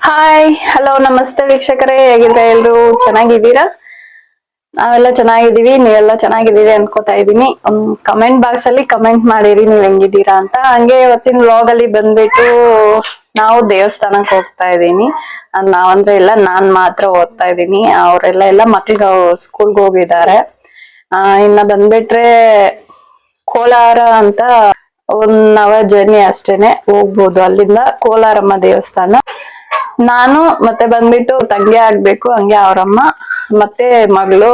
Hi hello ನಮಸ್ತೆ ವೀಕ್ಷಕರೇ ಹೇಗಿದ್ರೆ ಎಲ್ರು? ಚೆನ್ನಾಗಿದ್ದೀರಾ? ನಾವೆಲ್ಲ ಚೆನ್ನಾಗಿದ್ದೀವಿ, ನೀವೆಲ್ಲ ಚೆನ್ನಾಗಿದ್ದೀರಿ ಅನ್ಕೋತಾ ಇದೀನಿ ಕಮೆಂಟ್ ಬಾಕ್ಸ್ ಅಲ್ಲಿ ಕಮೆಂಟ್ ಮಾಡಿರಿ ನೀವ್ ಹೆಂಗಿದ್ದೀರಾ ಅಂತ. ಹಂಗೆ ಇವತ್ತಿನ ವ್ಲಾಗ್ ಅಲ್ಲಿ ಬಂದ್ಬಿಟ್ಟು ನಾವು ದೇವಸ್ಥಾನಕ್ಕೆ ಹೋಗ್ತಾ ಇದ್ದೀನಿ. ನಾವಂದ್ರೆ ಇಲ್ಲ ನಾನ್ ಮಾತ್ರ ಓದ್ತಾ ಇದ್ದೀನಿ. ಅವರೆಲ್ಲ ಎಲ್ಲ ಮಕ್ಳಿಗೆ ಸ್ಕೂಲ್ಗೆ ಹೋಗಿದ್ದಾರೆ. ಆ, ಇನ್ನ ಬಂದ್ಬಿಟ್ರೆ ಕೋಲಾರ ಅಂತ ಒನ್ ಅವರ್ ಜರ್ನಿ ಅಷ್ಟೇನೆ ಹೋಗ್ಬೋದು. ಅಲ್ಲಿಂದ ಕೋಲಾರಮ್ಮ ದೇವಸ್ಥಾನ. ನಾನು ಮತ್ತೆ ಬಂದ್ಬಿಟ್ಟು ತಂಗಿ ಆಗ್ಬೇಕು, ಹಂಗೆ ಅವರಮ್ಮ, ಮತ್ತೆ ಮಗಳು.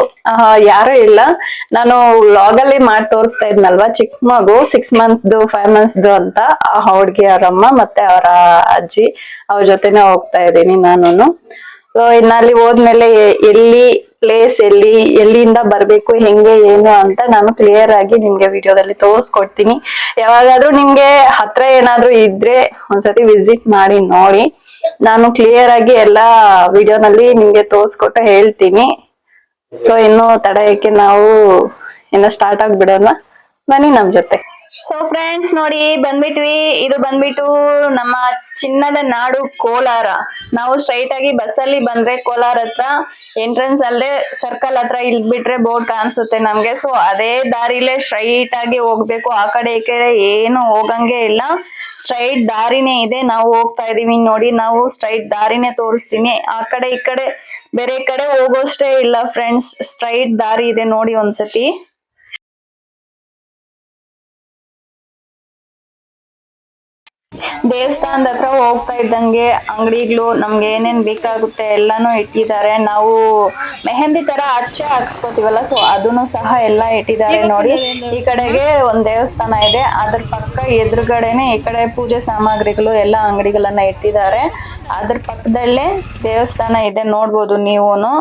ಯಾರು ಇಲ್ಲ. ನಾನು ವ್ಲಾಗ್ ಅಲ್ಲಿ ಮಾಡಿ ತೋರಿಸ್ತಾ ಇದ್ನಲ್ವಾ, ಚಿಕ್ಕ ಮಗು ಸಿಕ್ಸ್ ಮಂತ್ಸ್ದು ಫೈವ್ ಮಂತ್ಸ್ದು ಅಂತ. ಆ ಹುಡ್ಗಿ ಅವರಮ್ಮ ಮತ್ತೆ ಅವರ ಅಜ್ಜಿ, ಅವ್ರ ಜೊತೆನೆ ಹೋಗ್ತಾ ಇದ್ದೀನಿ ನಾನು ಸೊ ಇನ್ನ ಅಲ್ಲಿ ಹೋದ್ಮೇಲೆ ಎಲ್ಲಿ ಪ್ಲೇಸ್ ಎಲ್ಲಿ, ಎಲ್ಲಿಂದ ಬರ್ಬೇಕು, ಹೆಂಗೆ, ಏನು ಅಂತ ನಾನು ಕ್ಲಿಯರ್ ಆಗಿ ನಿಮ್ಗೆ ವಿಡಿಯೋದಲ್ಲಿ ತೋರಿಸ್ಕೊಡ್ತೀನಿ. ಯಾವಾಗಾದ್ರೂ ನಿಮ್ಗೆ ಹತ್ರ ಏನಾದ್ರೂ ಇದ್ರೆ ಒಂದ್ಸತಿ ವಿಸಿಟ್ ಮಾಡಿ, ನೋಡಿ. ನಾನು ಕ್ಲಿಯರ್ ಆಗಿ ಎಲ್ಲಾ ವಿಡಿಯೋನಲ್ಲಿ ನಿಮ್ಗೆ ತೋರ್ಸ್ಕೊಟ್ಟು ಹೇಳ್ತೀನಿ. ಸೊ ಇನ್ನು ತಡ ಏಕೆ ನಾವು ಇನ್ನು ಸ್ಟಾರ್ಟ್ ಆಗ್ಬಿಡೋಣ. ಬನ್ನಿ ನಮ್ ಜೊತೆ. ಸೊ ಫ್ರೆಂಡ್ಸ್ ನೋಡಿ, ಬಂದ್ಬಿಟ್ವಿ. ಇದು ಬಂದ್ಬಿಟ್ಟು ನಮ್ಮ ಚಿನ್ನದ ನಾಡು ಕೋಲಾರ. ನಾವು ಸ್ಟ್ರೈಟ್ ಆಗಿ ಬಸ್ಸಲ್ಲಿ ಬಂದ್ರೆ ಕೋಲಾರ ಹತ್ರ ಎಂಟ್ರೆನ್ಸ್ ಅಲ್ಲೇ ಸರ್ಕಲ್ ಹತ್ರ ಇಲ್ ಬಿಟ್ರೆ ಬೋರ್ಡ್ ಕಾಣಿಸುತ್ತೆ ನಮ್ಗೆ. ಸೊ ಅದೇ ದಾರಿಲೇ ಸ್ಟ್ರೈಟ್ ಆಗಿ ಹೋಗ್ಬೇಕು. ಆ ಕಡೆ ಈ ಕಡೆ ಏನು ಹೋಗಂಗೆ ಇಲ್ಲ. ಸ್ಟ್ರೈಟ್ ದಾರಿನೇ ಇದೆ. ನಾವು ಹೋಗ್ತಾ ಇದೀವಿ. ನೋಡಿ, ನಾವು ಸ್ಟ್ರೈಟ್ ದಾರಿನೇ ತೋರಿಸ್ತೀನಿ. ಆ ಕಡೆ ಈ ಕಡೆ, ಬೇರೆ ಕಡೆ ಹೋಗೋಷ್ಟೇ ಇಲ್ಲ ಫ್ರೆಂಡ್ಸ್ ಸ್ಟ್ರೈಟ್ ದಾರಿ ಇದೆ. ನೋಡಿ ಒಂದ್ಸತಿ. ದೇವಸ್ಥಾನದ ಹತ್ರ ಹೋಗ್ತಾ ಇದ್ದಂಗೆ ಅಂಗಡಿಗಳು ನಮ್ಗೆ ಏನೇನ್ ಬೇಕಾಗುತ್ತೆ ಎಲ್ಲಾನು ಇಟ್ಟಿದ್ದಾರೆ. ನಾವು ಮೆಹಂದಿ ತರ ಅಚ್ಚ ಹಾಕ್ಸ್ಕೊತೀವಲ್ಲ ಸೊ ಅದನ್ನು ಸಹ ಎಲ್ಲ ಇಟ್ಟಿದ್ದಾರೆ ನೋಡಿ. ಈ ಕಡೆಗೆ ಒಂದ್ ದೇವಸ್ಥಾನ ಇದೆ. ಅದ್ರ ಪಕ್ಕ ಎದುರುಗಡೆನೆ ಈ ಕಡೆ ಪೂಜೆ ಸಾಮಗ್ರಿಗಳು ಎಲ್ಲಾ ಅಂಗಡಿಗಳನ್ನ ಇಟ್ಟಿದ್ದಾರೆ. ಅದ್ರ ಪಕ್ಕದಲ್ಲೇ ದೇವಸ್ಥಾನ ಇದೆ, ನೋಡ್ಬೋದು ನೀವುನು.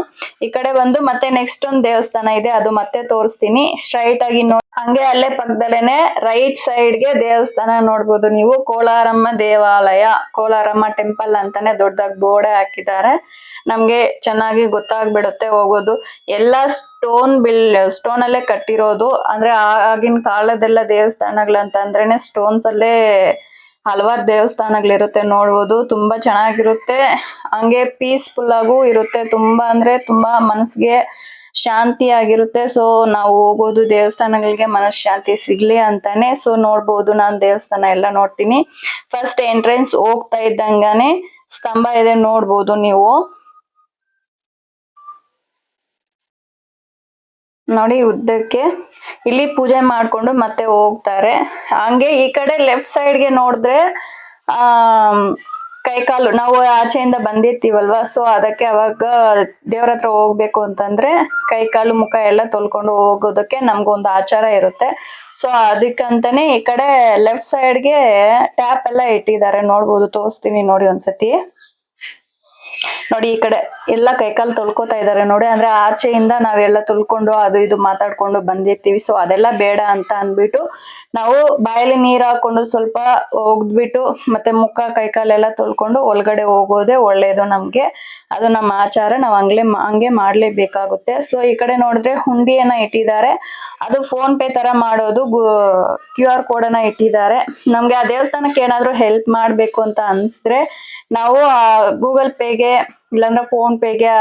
ಈ ಕಡೆ ಬಂದು ಮತ್ತೆ ನೆಕ್ಸ್ಟ್ ಒಂದು ದೇವಸ್ಥಾನ ಇದೆ, ಅದು ಮತ್ತೆ ತೋರಿಸ್ತೀನಿ. ಸ್ಟ್ರೈಟ್ ಆಗಿ ನೋಡಿ ಹಂಗೆ ಅಲ್ಲೇ ಪಕ್ಕದಲ್ಲೇನೆ ರೈಟ್ ಸೈಡ್ಗೆ ದೇವಸ್ಥಾನ ನೋಡ್ಬೋದು ನೀವು. ಕೋಲಾರಮ್ಮ ದೇವಾಲಯ, ಕೋಲಾರಮ್ಮ ಟೆಂಪಲ್ ಅಂತಾನೆ ದೊಡ್ಡದಾಗಿ ಬೋರ್ಡೆ ಹಾಕಿದ್ದಾರೆ. ನಮ್ಗೆ ಚೆನ್ನಾಗಿ ಗೊತ್ತಾಗ್ಬಿಡುತ್ತೆ ಹೋಗೋದು. ಎಲ್ಲ ಸ್ಟೋನ್ ಬಿಲ್ ಸ್ಟೋನ್ ಅಲ್ಲೇ ಕಟ್ಟಿರೋದು. ಅಂದ್ರೆ ಆಗಿನ ಕಾಲದೆಲ್ಲ ದೇವಸ್ಥಾನಗಳಂತಂದ್ರೇನೆ ಸ್ಟೋನ್ಸ್ ಅಲ್ಲೇ ಹಲವಾರು ದೇವಸ್ಥಾನಗಳಿರುತ್ತೆ, ನೋಡ್ಬೋದು. ತುಂಬಾ ಚೆನ್ನಾಗಿರುತ್ತೆ. ಹಂಗೆ ಪೀಸ್ಫುಲ್ ಆಗೂ ಇರುತ್ತೆ. ತುಂಬಾ ಅಂದ್ರೆ ತುಂಬಾ ಮನಸ್ಸಿಗೆ ಶಾಂತಿ ಆಗಿರುತ್ತೆ ಸೊ ನಾವು ಹೋಗೋದು ದೇವಸ್ಥಾನಗಳಿಗೆ ಮನಃಶಾಂತಿ ಸಿಗ್ಲಿ ಅಂತಾನೆ. ಸೊ ನೋಡ್ಬೋದು. ನಾನು ದೇವಸ್ಥಾನ ಎಲ್ಲ ನೋಡ್ತೀನಿ. ಫಸ್ಟ್ ಎಂಟ್ರೆನ್ಸ್ ಹೋಗ್ತಾ ಇದ್ದಂಗಾನೆ ಸ್ತಂಭ ಇದೆ. ನೋಡ್ಬೋದು ನೀವು. ನೋಡಿ ಉದ್ದಕ್ಕೆ. ಇಲ್ಲಿ ಪೂಜೆ ಮಾಡ್ಕೊಂಡು ಮತ್ತೆ ಹೋಗ್ತಾರೆ. ಹಂಗೆ ಈ ಕಡೆ ಲೆಫ್ಟ್ ಸೈಡ್ಗೆ ನೋಡಿದ್ರೆ ಆ ಕೈಕಾಲು ನಾವು ಆಚೆಯಿಂದ ಬಂದಿರ್ತೀವಲ್ವಾ? ಸೊ ಅದಕ್ಕೆ ಅವಾಗ ದೇವ್ರ ಹತ್ರ ಹೋಗ್ಬೇಕು ಅಂತಂದ್ರೆ ಕೈಕಾಲು ಮುಖ ಎಲ್ಲ ತೊಳ್ಕೊಂಡು ಹೋಗೋದಕ್ಕೆ ನಮ್ಗೊಂದು ಆಚಾರ ಇರುತ್ತೆ. ಸೊ ಅದಕ್ಕಂತಾನೆ ಈ ಕಡೆ ಲೆಫ್ಟ್ ಸೈಡ್ಗೆ ಟ್ಯಾಪ್ ಎಲ್ಲ ಇಟ್ಟಿದ್ದಾರೆ. ನೋಡ್ಬೋದು, ತೋರಿಸ್ತೀನಿ ನೋಡಿ ಒಂದ್ಸತಿ. ನೋಡಿ ಈ ಕಡೆ ಎಲ್ಲ ಕೈಕಾಲು ತೊಳ್ಕೊತಾ ಇದಾರೆ ನೋಡಿ, ಅಂದ್ರೆ ಆಚೆಯಿಂದ ನಾವೆಲ್ಲ ತುಳ್ಕೊಂಡು ಅದು ಇದು ಮಾತಾಡ್ಕೊಂಡು ಬಂದಿರ್ತೀವಿ. ಸೊ ಅದೆಲ್ಲ ಬೇಡ ಅಂತ ಅಂದ್ಬಿಟ್ಟು ನಾವು ಬಾಯಲ್ಲಿ ನೀರ್ ಹಾಕೊಂಡು ಸ್ವಲ್ಪ ಒಗ್ದ್ಬಿಟ್ಟು ಮತ್ತೆ ಮುಖ ಕೈಕಾಲೆಲ್ಲ ತೊಳ್ಕೊಂಡು ಒಳಗಡೆ ಹೋಗೋದೇ ಒಳ್ಳೇದು ನಮ್ಗೆ. ಅದು ನಮ್ಮ ಆಚಾರ, ನಾವು ಹಂಗ್ಲೆ ಹಂಗೆ ಮಾಡ್ಲೇಬೇಕಾಗುತ್ತೆ. ಸೊ ಈ ಕಡೆ ನೋಡಿದ್ರೆ ಹುಂಡಿಯನ್ನ ಇಟ್ಟಿದ್ದಾರೆ. ಅದು ಫೋನ್ ಪೇ ತರ ಮಾಡೋದು ಕ್ಯೂ ಆರ್ ಕೋಡ್ ಅನ್ನ ಇಟ್ಟಿದ್ದಾರೆ. ನಮ್ಗೆ ಆ ದೇವಸ್ಥಾನಕ್ಕೆ ಏನಾದ್ರು ಹೆಲ್ಪ್ ಮಾಡ್ಬೇಕು ಅಂತ ಅನ್ಸಿದ್ರೆ ನಾವು ಗೂಗಲ್ ಪೇಗೆ ಇಲ್ಲಾಂದ್ರೆ ಫೋನ್ ಪೇಗೆ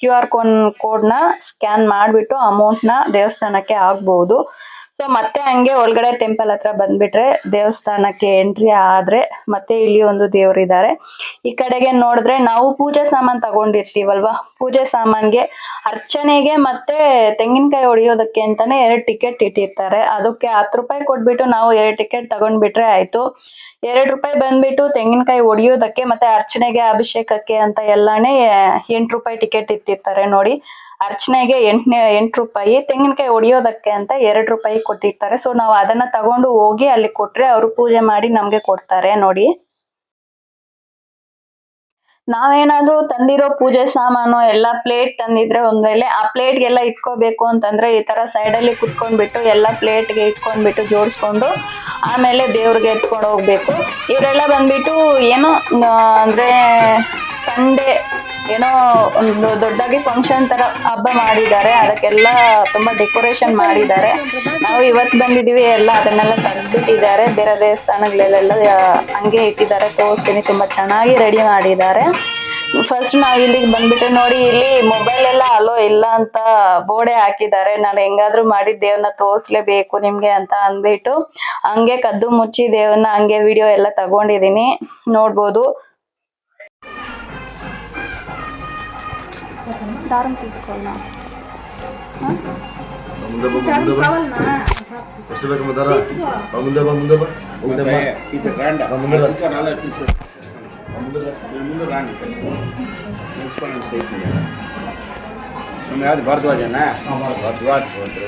ಕ್ಯೂ ಆರ್ ಕೋನ್ ಕೋಡ್ನ ಸ್ಕ್ಯಾನ್ ಮಾಡಿಬಿಟ್ಟು ಅಮೌಂಟ್ನ ದೇವಸ್ಥಾನಕ್ಕೆ ಹಾಕ್ಬಹುದು ಸೊ ಮತ್ತೆ ಹಂಗೆ ಒಳಗಡೆ ಟೆಂಪಲ್ ಹತ್ರ ಬಂದ್ಬಿಟ್ರೆ ದೇವಸ್ಥಾನಕ್ಕೆ ಎಂಟ್ರಿ ಆದ್ರೆ ಮತ್ತೆ ಇಲ್ಲಿ ಒಂದು ದೇವರಿದ್ದಾರೆ. ಈ ಕಡೆಗೆ ನೋಡಿದ್ರೆ ನಾವು ಪೂಜೆ ಸಾಮಾನ್ ತಗೊಂಡಿರ್ತೀವಲ್ವಾ? ಪೂಜೆ ಸಾಮಾನ್ಗೆ ಅರ್ಚನೆಗೆ ಮತ್ತೆ ತೆಂಗಿನಕಾಯಿ ಹೊಡಿಯೋದಕ್ಕೆ ಅಂತಾನೆ ಎರಡು ಟಿಕೆಟ್ ಇಟ್ಟಿರ್ತಾರೆ. ಅದಕ್ಕೆ ಹತ್ತು ರೂಪಾಯಿ ಕೊಟ್ಬಿಟ್ಟು ನಾವು ಎರಡು ಟಿಕೆಟ್ ತಗೊಂಡ್ಬಿಟ್ರೆ ಆಯ್ತು. ಎರಡು ರೂಪಾಯಿ ಬಂದ್ಬಿಟ್ಟು ತೆಂಗಿನಕಾಯಿ ಹೊಡಿಯೋದಕ್ಕೆ ಮತ್ತೆ ಅರ್ಚನೆಗೆ ಅಭಿಷೇಕಕ್ಕೆ ಅಂತ ಎಲ್ಲಾನೇ ಎಂಟು ರೂಪಾಯಿ ಟಿಕೆಟ್ ಇಟ್ಟಿರ್ತಾರೆ ನೋಡಿ. ಅರ್ಚನೆಗೆ ಎಂಟನೇ, ಎಂಟು ರೂಪಾಯಿ, ತೆಂಗಿನಕಾಯಿ ಹೊಡಿಯೋದಕ್ಕೆ ಅಂತ ಎರಡು ರೂಪಾಯಿ ಕೊಟ್ಟಿರ್ತಾರೆ. ಸೊ ನಾವು ಅದನ್ನ ತಗೊಂಡು ಹೋಗಿ ಅಲ್ಲಿ ಕೊಟ್ರೆ ಅವರು ಪೂಜೆ ಮಾಡಿ ನಮ್ಗೆ ಕೊಡ್ತಾರೆ ನೋಡಿ. ನಾವೇನಾದ್ರೂ ತಂದಿರೋ ಪೂಜೆ ಸಾಮಾನು ಎಲ್ಲ ಪ್ಲೇಟ್ ತಂದಿದ್ರೆ ಒಂದ್ಮೇಲೆ ವೇಳೆ ಆ ಪ್ಲೇಟ್ಗೆಲ್ಲ ಇಟ್ಕೋಬೇಕು ಅಂತಂದ್ರೆ ಈ ತರ ಸೈಡ್ ಅಲ್ಲಿ ಕುತ್ಕೊಂಡ್ಬಿಟ್ಟು ಎಲ್ಲ ಪ್ಲೇಟ್ಗೆ ಇಟ್ಕೊಂಡ್ಬಿಟ್ಟು ಜೋಡಿಸ್ಕೊಂಡು ಆಮೇಲೆ ದೇವ್ರಿಗೆ ಎತ್ಕೊಂಡು ಹೋಗ್ಬೇಕು. ಇವರೆಲ್ಲ ಬಂದ್ಬಿಟ್ಟು ಏನೋ ಅಂದ್ರೆ ಸಂಡೇ ಏನೋ ಒಂದು ದೊಡ್ಡದಾಗಿ ಫಂಕ್ಷನ್ ತರ ಹಬ್ಬ ಮಾಡಿದ್ದಾರೆ. ಅದಕ್ಕೆಲ್ಲ ತುಂಬಾ ಡೆಕೋರೇಷನ್ ಮಾಡಿದ್ದಾರೆ. ನಾವು ಇವತ್ತು ಬಂದಿದೀವಿ ಎಲ್ಲ ಅದನ್ನೆಲ್ಲ ತಂದ್ಬಿಟ್ಟಿದ್ದಾರೆ ಬೇರೆ ದೇವಸ್ಥಾನಗಳಲ್ಲೆಲ್ಲ ಹಂಗೆ ಇಟ್ಟಿದ್ದಾರೆ. ತೋರಿಸ್ತೀನಿ, ತುಂಬಾ ಚೆನ್ನಾಗಿ ರೆಡಿ ಮಾಡಿದ್ದಾರೆ. ಫಸ್ಟ್ ನಾವ್ ಇಲ್ಲಿಗೆ ಬಂದ್ಬಿಟ್ಟು ನೋಡಿ, ಇಲ್ಲಿ ಮೊಬೈಲ್ ಎಲ್ಲ ಅಲೋ ಇಲ್ಲ ಅಂತ ಬೋರ್ಡೆ ಹಾಕಿದ್ದಾರೆ. ನಾನು ಹೆಂಗಾದ್ರೂ ಮಾಡಿ ದೇವ್ರನ್ನ ತೋರ್ಸ್ಲೇಬೇಕು ನಿಮ್ಗೆ ಅಂತ ಅಂದ್ಬಿಟ್ಟು, ಹಂಗೆ ಕದ್ದು ಮುಚ್ಚಿ ದೇವ್ರನ್ನ ಹಂಗೆ ವಿಡಿಯೋ ಎಲ್ಲ ತಗೊಂಡಿದೀನಿ ನೋಡ್ಬೋದು. ಸ್ಟೇಟ್ ನಮ್ಮ ಯಾವ್ದು ಭರದ್ವಾಜನಾ ಭರದ್ವಾಜ್ ಹೋದ್ರೆ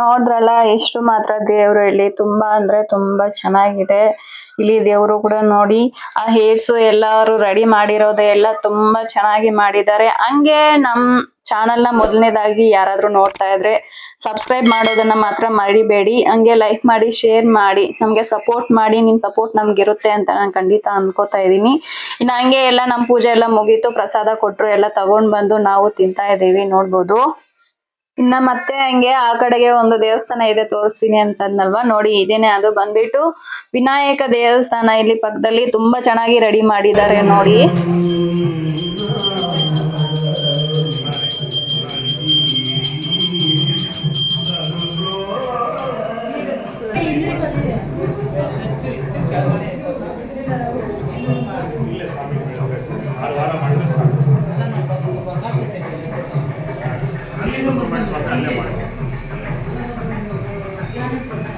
ನೋಡಿದ್ರಲ್ಲ ಎಷ್ಟು ಮಾತ್ರ ದೇವ್ರು ಇಲ್ಲಿ ತುಂಬಾ ಅಂದ್ರೆ ತುಂಬಾ ಚೆನ್ನಾಗಿದೆ. ಇಲ್ಲಿ ದೇವ್ರು ಕೂಡ ನೋಡಿ, ಆ ಹೇರ್ಸ್ ಎಲ್ಲಾರು ರೆಡಿ ಮಾಡಿರೋದು ಎಲ್ಲ ತುಂಬಾ ಚೆನ್ನಾಗಿ ಮಾಡಿದ್ದಾರೆ. ಹಂಗೆ ನಮ್ ಚಾನೆಲ್ನ ಮೊದಲನೇದಾಗಿ ಯಾರಾದ್ರೂ ನೋಡ್ತಾ ಇದ್ರೆ ಸಬ್ಸ್ಕ್ರೈಬ್ ಮಾಡೋದನ್ನ ಮಾತ್ರ ಮರಿಬೇಡಿ. ಹಂಗೆ ಲೈಕ್ ಮಾಡಿ ಶೇರ್ ಮಾಡಿ, ನಮ್ಗೆ ಸಪೋರ್ಟ್ ಮಾಡಿ, ನಿಮ್ ಸಪೋರ್ಟ್ ನಮ್ಗೆ ಇರುತ್ತೆ ಅಂತ ನಾನು ಖಂಡಿತ ಅನ್ಕೋತಾ ಇದೀನಿ ಇನ್ನು ಹಂಗೆ ಎಲ್ಲ ನಮ್ ಪೂಜೆ ಎಲ್ಲ ಮುಗೀತು, ಪ್ರಸಾದ ಕೊಟ್ರು ಎಲ್ಲ ತಗೊಂಡ್ ಬಂದು ನಾವು ತಿಂತಾ ಇದೀವಿ ನೋಡ್ಬೋದು. ಇನ್ನ ಮತ್ತೆ ಹಂಗೆ ಆ ಕಡೆಗೆ ಒಂದು ದೇವಸ್ಥಾನ ಇದೆ ತೋರಿಸ್ತೀನಿ ಅಂತಂದಲ್ವಾ? ನೋಡಿ, ಇದೇನೆ ಅದು. ಬಂದ್ಬಿಟ್ಟು ವಿನಾಯಕ ದೇವಸ್ಥಾನ ಇಲ್ಲಿ ಪಕ್ಕದಲ್ಲಿ ತುಂಬಾ ಚೆನ್ನಾಗಿ ರೆಡಿ ಮಾಡಿದ್ದಾರೆ ನೋಡಿ. రావాలప్పా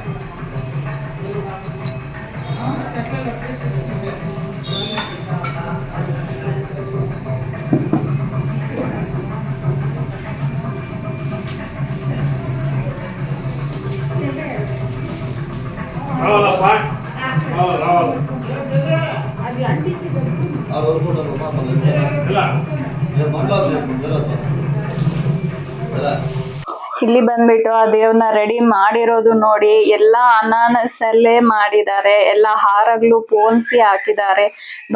ಇಲ್ಲಿ ಬಂದ್ಬಿಟ್ಟು ಆ ದೇವ್ರನ್ನ ರೆಡಿ ಮಾಡಿರೋದು ನೋಡಿ ಎಲ್ಲಾ ಅನಾನಸಲ್ಲೇ ಮಾಡಿದ್ದಾರೆ. ಎಲ್ಲ ಹಾರಗಳು ಪೋನ್ಸಿ ಹಾಕಿದ್ದಾರೆ.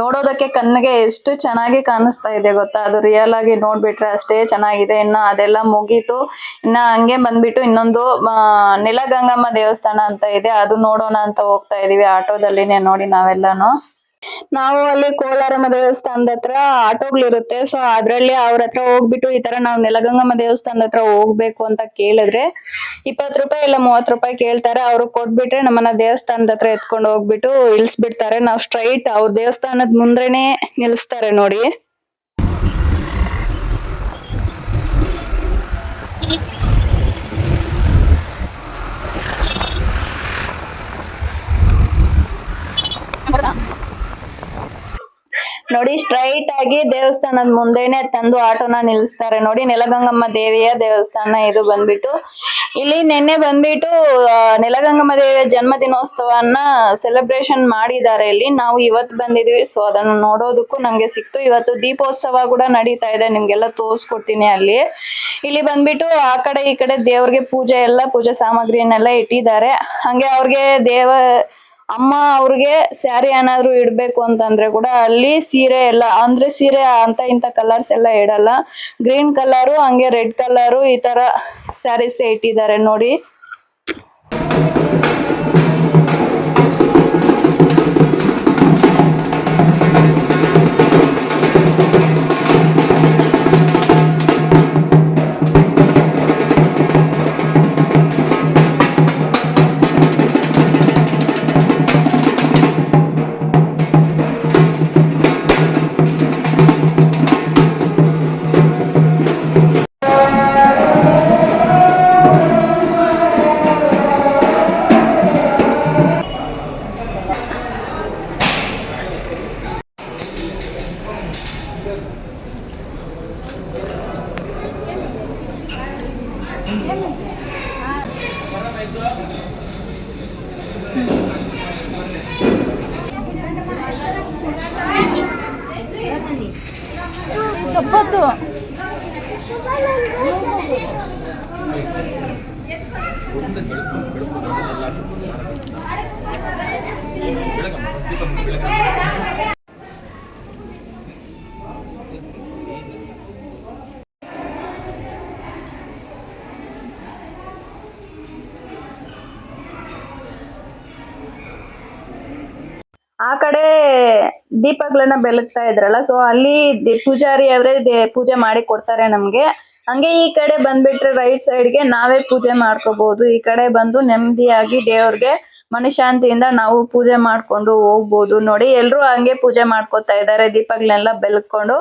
ನೋಡೋದಕ್ಕೆ ಕಣ್ಣಿಗೆ ಎಷ್ಟು ಚೆನ್ನಾಗಿ ಕಾಣಿಸ್ತಾ ಇದೆ ಗೊತ್ತಾ? ಅದು ರಿಯಲ್ ಆಗಿ ನೋಡ್ಬಿಟ್ರೆ ಅಷ್ಟೇ ಚೆನ್ನಾಗಿದೆ. ಇನ್ನ ಅದೆಲ್ಲ ಮುಗೀತು. ಇನ್ನ ಹಂಗೆ ಬಂದ್ಬಿಟ್ಟು ಇನ್ನೊಂದು ನೆಲಗಂಗಮ್ಮ ದೇವಸ್ಥಾನ ಅಂತ ಇದೆ. ಅದು ನೋಡೋಣ ಅಂತ ಹೋಗ್ತಾ ಇದೀವಿ ಆಟೋದಲ್ಲಿನೇ ನೋಡಿ ನಾವೆಲ್ಲಾನು. ನಾವು ಅಲ್ಲಿ ಕೋಲಾರಮ್ಮ ದೇವಸ್ಥಾನದ ಹತ್ರ ಆಟೋಗಳಿರುತ್ತೆ. ಸೊ ಅದ್ರಲ್ಲಿ ಅವ್ರ ಹತ್ರ ಹೋಗ್ಬಿಟ್ಟು ಈ ತರ ನಾವು ನೆಲಗಂಗಮ್ಮ ದೇವಸ್ಥಾನದ ಹತ್ರ ಹೋಗ್ಬೇಕು ಅಂತ ಕೇಳಿದ್ರೆ ಇಪ್ಪತ್ತು ರೂಪಾಯಿ ಇಲ್ಲ ಮೂವತ್ತು ರೂಪಾಯಿ ಕೇಳ್ತಾರೆ. ಅವ್ರು ಕೊಟ್ಬಿಟ್ರೆ ನಮ್ಮನ್ನ ದೇವಸ್ಥಾನದ ಹತ್ರ ಎತ್ಕೊಂಡು ಹೋಗ್ಬಿಟ್ಟು ಇಳಿಸ್ಬಿಡ್ತಾರೆ. ನಾವು ಸ್ಟ್ರೈಟ್ ಅವ್ರ ದೇವಸ್ಥಾನದ ಮುಂದ್ರೆನೆ ನಿಲ್ಲಿಸ್ತಾರೆ ನೋಡಿ. ನೋಡಿ ಸ್ಟ್ರೈಟ್ ಆಗಿ ದೇವಸ್ಥಾನದ ಮುಂದೆನೆ ತಂದು ಆಟೋನ ನಿಲ್ಲಿಸ್ತಾರೆ. ನೋಡಿ, ನೆಲಗಂಗಮ್ಮ ದೇವಿಯ ದೇವಸ್ಥಾನ ಇದು ಬಂದ್ಬಿಟ್ಟು. ಇಲ್ಲಿ ನಿನ್ನೆ ಬಂದ್ಬಿಟ್ಟು ನೆಲಗಂಗಮ್ಮ ದೇವಿಯ ಜನ್ಮ ದಿನೋತ್ಸವನ್ನ ಸೆಲೆಬ್ರೇಷನ್ ಮಾಡಿದ್ದಾರೆ ಇಲ್ಲಿ. ನಾವು ಇವತ್ತು ಬಂದಿದೀವಿ ಸೊ ಅದನ್ನು ನೋಡೋದಕ್ಕೂ ನಮ್ಗೆ ಸಿಕ್ತು. ಇವತ್ತು ದೀಪೋತ್ಸವ ಕೂಡ ನಡೀತಾ ಇದೆ, ನಿಮ್ಗೆಲ್ಲ ತೋರಿಸ್ಕೊಡ್ತೀನಿ ಅಲ್ಲಿ. ಇಲ್ಲಿ ಬಂದ್ಬಿಟ್ಟು ಆ ಕಡೆ ಈ ಕಡೆ ದೇವ್ರಿಗೆ ಪೂಜೆ ಎಲ್ಲ, ಪೂಜೆ ಸಾಮಗ್ರಿಯನ್ನೆಲ್ಲ ಇಟ್ಟಿದ್ದಾರೆ. ಹಂಗೆ ಅವ್ರಿಗೆ ದೇವ ಅಮ್ಮ ಅವ್ರಿಗೆ ಸ್ಯಾರಿ ಏನಾದ್ರು ಇಡ್ಬೇಕು ಅಂತಂದ್ರೆ ಕೂಡ ಅಲ್ಲಿ ಸೀರೆ ಎಲ್ಲ, ಅಂದ್ರೆ ಸೀರೆ ಅಂತ ಇಂತ ಕಲರ್ಸ್ ಎಲ್ಲ ಇಡಲ್ಲ. ಗ್ರೀನ್ ಕಲರು ಹಂಗೆ ರೆಡ್ ಕಲರು ಈ ತರ ಸ್ಯಾರೀಸ್ ಇಟ್ಟಿದ್ದಾರೆ ನೋಡಿ. 好棒的 ಆ ಕಡೆ ದೀಪಗಳನ್ನ ಬೆಳಗ್ತಾ ಇದ್ರಲ್ಲ ಸೊ ಅಲ್ಲಿ ಪೂಜಾರಿ ಅವರೇ ಪೂಜೆ ಮಾಡಿ ಕೊಡ್ತಾರೆ ನಮ್ಗೆ. ಹಂಗೆ ಈ ಕಡೆ ಬಂದ್ಬಿಟ್ರೆ ರೈಟ್ ಸೈಡ್ಗೆ ನಾವೇ ಪೂಜೆ ಮಾಡ್ಕೋಬಹುದು ಈ ಕಡೆ ಬಂದು ನೆಮ್ಮದಿಯಾಗಿ ದೇವ್ರಿಗೆ ಮನಶಾಂತಿಯಿಂದ ನಾವು ಪೂಜೆ ಮಾಡ್ಕೊಂಡು ಹೋಗ್ಬೋದು. ನೋಡಿ, ಎಲ್ರು ಹಂಗೆ ಪೂಜೆ ಮಾಡ್ಕೊತಾ ಇದ್ದಾರೆ, ದೀಪಗಳನ್ನೆಲ್ಲ ಬೆಳಕೊಂಡು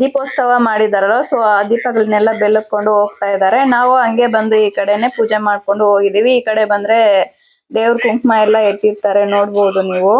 ದೀಪೋತ್ಸವ ಮಾಡಿದಾರಲ್ಲ ಸೊ ಆ ದೀಪಗಳನ್ನೆಲ್ಲ ಬೆಳಕೊಂಡು ಹೋಗ್ತಾ ಇದ್ದಾರೆ. ನಾವು ಹಂಗೆ ಬಂದು ಈ ಕಡೆನೆ ಪೂಜೆ ಮಾಡ್ಕೊಂಡು ಹೋಗಿದೀವಿ ಈ ಕಡೆ ಬಂದ್ರೆ ದೇವ್ರ ಕುಂಕುಮ ಎಲ್ಲ ಇಟ್ಟಿರ್ತಾರೆ ನೋಡಬಹುದು ನೀವು.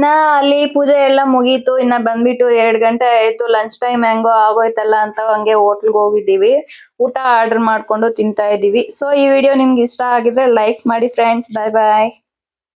ಇನ್ನ ಅಲ್ಲಿ ಪೂಜೆ ಎಲ್ಲ ಮುಗೀತು, ಇನ್ನ ಬಂದ್ಬಿಟ್ಟು ಎರಡ್ ಗಂಟೆ ಆಯ್ತು ಲಂಚ್ ಟೈಮ್ ಹೆಂಗೋ ಆಗೋಯ್ತಲ್ಲ ಅಂತ ಹಂಗೆ ಹೋಟ್ಲ್ಗೆ ಹೋಗಿದ್ದೀವಿ. ಊಟ ಆರ್ಡರ್ ಮಾಡ್ಕೊಂಡು ತಿಂತಾ ಇದೀವಿ. ಸೊ ಈ ವಿಡಿಯೋ ನಿಮ್ಗೆ ಇಷ್ಟ ಆಗಿದ್ರೆ ಲೈಕ್ ಮಾಡಿ ಫ್ರೆಂಡ್ಸ್ ಬಾಯ್ ಬಾಯ್